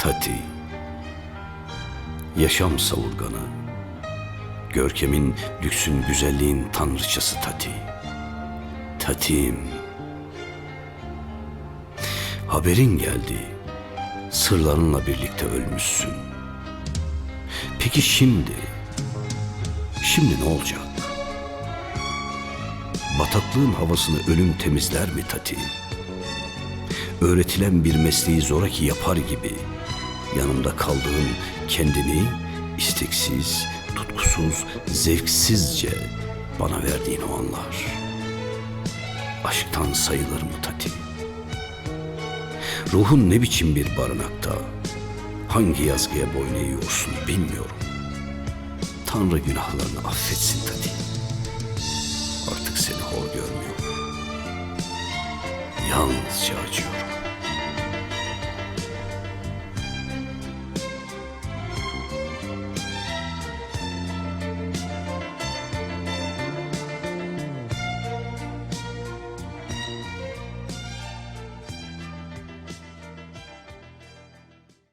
Tati. Yaşam savurganı Görkemin, lüksün, güzelliğin tanrıçası Tati. Tati'm. Haberin geldi. Sırlarınla birlikte ölmüşsün. Peki şimdi? Şimdi ne olacak? Bataklığın havasını ölüm temizler mi Tati? Öğretilen bir mesleği zoraki yapar gibi yanımda kaldığın kendini isteksiz, tutkusuz, zevksizce bana verdiğin o anlar. Aşktan sayılır mı Tati? Ruhun ne biçim bir barınakta, hangi yazgıya boyun eğiyorsun bilmiyorum. Tanrı günahlarını affetsin Tati. Artık seni hor görmüyor. Yalnızca acıyorum.